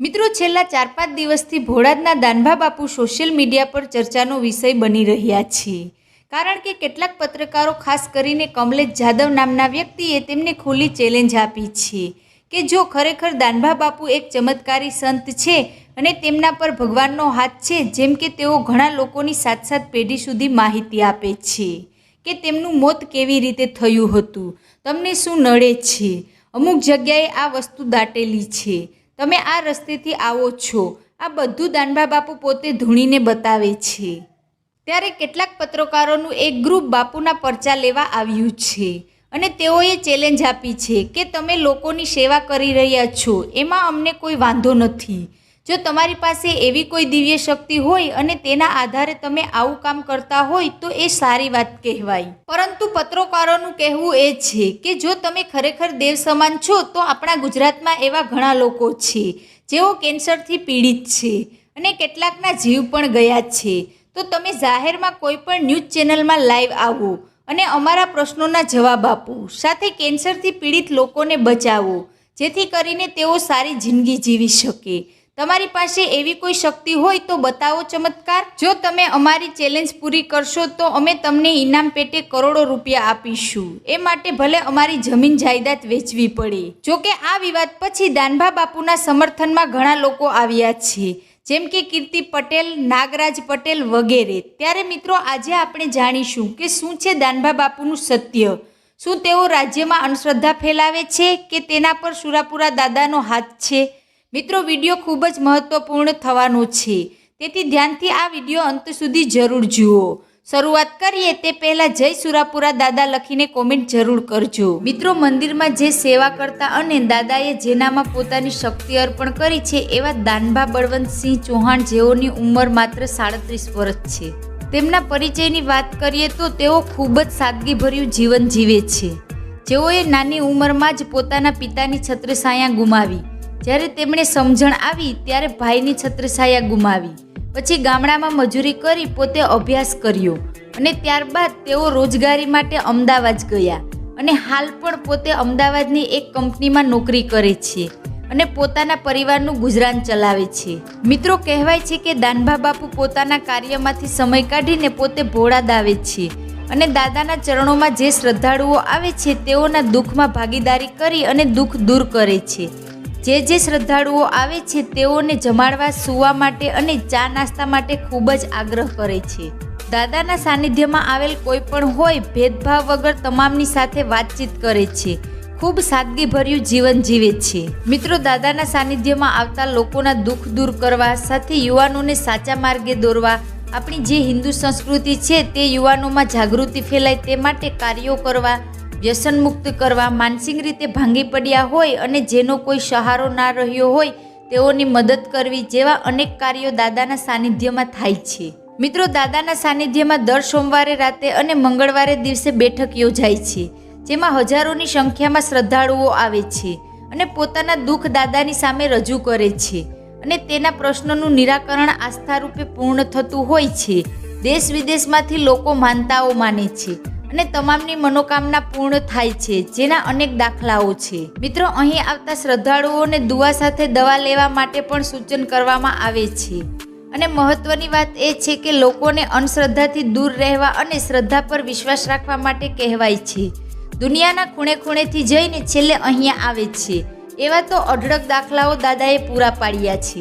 મિત્રો, છેલ્લા ચાર પાંચ દિવસથી ભોળાદના દાનભા બાપુ સોશિયલ મીડિયા પર ચર્ચાનો વિષય બની રહ્યા છે. કારણ કે કેટલાક પત્રકારો, ખાસ કરીને કમલેશ જાદવ નામના વ્યક્તિએ તેમને ખુલ્લી ચેલેન્જ આપી છે કે જો ખરેખર દાનભા બાપુ એક ચમત્કારી સંત છે અને તેમના પર ભગવાનનો હાથ છે, જેમ કે તેઓ ઘણા લોકોની સાત સાત પેઢી સુધી માહિતી આપે છે કે તેમનું મોત કેવી રીતે થયું હતું. તમને શું નડે છે? અમુક જગ્યાએ આ વસ્તુ દાટેલી છે. તમે આ રસ્તેથી આવો છો. આ બધું દાનભા બાપુ પોતે ધૂણીને બતાવે છે. ત્યારે કેટલાક પત્રકારોનું એક ગ્રુપ બાપુના પરચા લેવા આવ્યું છે અને તેઓએ ચેલેન્જ આપી છે કે તમે લોકોની સેવા કરી રહ્યા છો. એમાં અમને કોઈ વાંધો નથી. જો તમારી પાસે એવી કોઈ દિવ્ય શક્તિ હોય અને તેના આધારે તમે આવું કામ કરતા હોય તો એ સારી વાત કહેવાય. પરંતુ પત્રકારોનું કહેવું એ છે કે જો તમે ખરેખર દેવ સમાન છો, તો આપણા ગુજરાતમાં એવા ઘણા લોકો છે, જેઓ કેન્સરથી પીડિત છે અને કેટલાકના જીવ પણ ગયા છે. તો તમે જાહેરમાં કોઈ પણ ન્યૂઝ ચેનલમાં લાઈવ આવો અને અમારા પ્રશ્નોના જવાબ આપો. સાથે કેન્સરથી પીડિત લોકોને બચાવો, જેથી કરીને તેઓ સારી જિંદગી જીવી શકે. તમારી પાસે એવી કોઈ શક્તિ હોય તો બતાવો ચમત્કાર. જો તમે અમારી ચેલેન્જ પૂરી કરશો તો અમે તમને ઇનામ પેટે કરોડો રૂપિયા આપીશું. એ માટે ભલે અમારી જમીન જાયદાદ વેચવી પડે. જોકે આ વિવાદ પછી દાનભા બાપુના સમર્થનમાં ઘણા લોકો આવ્યા છે. જેમ કે કીર્તિ પટેલ, નાગરાજ પટેલ વગેરે. ત્યારે મિત્રો આજે આપણે જાણીશું કે શું છે દાનભા બાપુનું સત્ય? શું તેઓ રાજ્યમાં અંધશ્રદ્ધા ફેલાવે છે કે તેના પર સુરાપુરા દાદાનો હાથ છે? મિત્રો વીડિયો ખૂબ જ મહત્વપૂર્ણ થવાનો છે. તેથી ધ્યાનથી આ વીડિયો અંત સુધી જરૂર જુઓ. શરૂઆત કરીએ તે પહેલાં જય સુરાપુરા દાદા લખીને કોમેન્ટ જરૂર કરજો. મિત્રો, મંદિરમાં જે સેવા કરતા અને દાદાએ જેનામાં પોતાની શક્તિ અર્પણ કરી છે એવા દાનભા બળવંતસિંહ ચૌહાણ જેઓની ઉંમર માત્ર સાડત્રીસ વર્ષ છે. તેમના પરિચયની વાત કરીએ તો તેઓ ખૂબ જ સાદગીભર્યું જીવન જીવે છે. જેઓએ નાની ઉંમરમાં જ પોતાના પિતાની છત્રછાયા ગુમાવી. જ્યારે તેમણે સમજણ આવી, ત્યારે ભાઈની છત્રછાયા ગુમાવી. પછી ગામડામાં મજૂરી કરી પોતે અભ્યાસ કર્યો અને ત્યારબાદ તેઓ રોજગારી માટે અમદાવાદ ગયા અને હાલ પણ પોતે અમદાવાદની એક કંપનીમાં નોકરી કરે છે અને પોતાના પરિવારનું ગુજરાન ચલાવે છે. મિત્રો, કહેવાય છે કે દાનભા બાપુ પોતાના કાર્યમાંથી સમય કાઢીને પોતે ભોળા દાવે છે અને દાદાના ચરણોમાં જે શ્રદ્ધાળુઓ આવે છે, તેઓના દુઃખમાં ભાગીદારી કરી અને દુઃખ દૂર કરે છે. જે જે શ્રદ્ધાળુઓ આવે છે તેઓને જમાડવા, સૂવા માટે અને ચા નાસ્તા માટે ખૂબ જ આગ્રહ કરે છે. દાદાના સાનિધ્યમાં આવેલ કોઈ પણ હોય, ભેદભાવ વગર તમામની સાથે વાતચીત કરે છે. ખૂબ સાદગીભર્યું જીવન જીવે છે. મિત્રો, દાદાના સાનિધ્યમાં આવતા લોકોના દુઃખ દૂર કરવા, સાથે યુવાનોને સાચા માર્ગે દોરવા, આપણી જે હિન્દુ સંસ્કૃતિ છે તે યુવાનોમાં જાગૃતિ ફેલાય તે માટે કાર્યો કરવા વ્યસન મુક્ત કરવા માનસિક રીતે ભાંગી પડ્યા હોય અને જેનો કોઈ સહારો ના રહ્યો હોય, તેઓની મદદ કરવી જેવા અનેક કાર્યો દાદાના સાનિધ્યમાં થાય છે. મિત્રો, દાદાના સાનિધ્યમાં દર સોમવારે રાતે અને મંગળવારે દિવસે બેઠક યોજાય છે, જેમાં હજારોની સંખ્યામાં શ્રદ્ધાળુઓ આવે છે અને પોતાના દુઃખ દાદાની સામે રજૂ કરે છે અને તેના પ્રશ્નોનું નિરાકરણ આસ્થા રૂપે પૂર્ણ થતું હોય છે. દેશ વિદેશમાંથી લોકો માનતાઓ માને છે. અને તમામની મનોકામના પૂર્ણ થાય છે, જેના અનેક દાખલાઓ છે. મિત્રો, અહીં આવતા શ્રદ્ધાળુઓને દુઆ સાથે દવા લેવા માટે પણ સૂચન કરવામાં આવે છે. અને મહત્વની વાત એ છે કે લોકોને અંધશ્રદ્ધાથી દૂર રહેવા અને શ્રદ્ધા પર વિશ્વાસ રાખવા માટે કહેવાય છે. દુનિયાના ખૂણે ખૂણેથી જઈને છેલ્લે અહીંયા આવે છે. એવા તો અઢળક દાખલાઓ દાદાએ પૂરા પાડ્યા છે.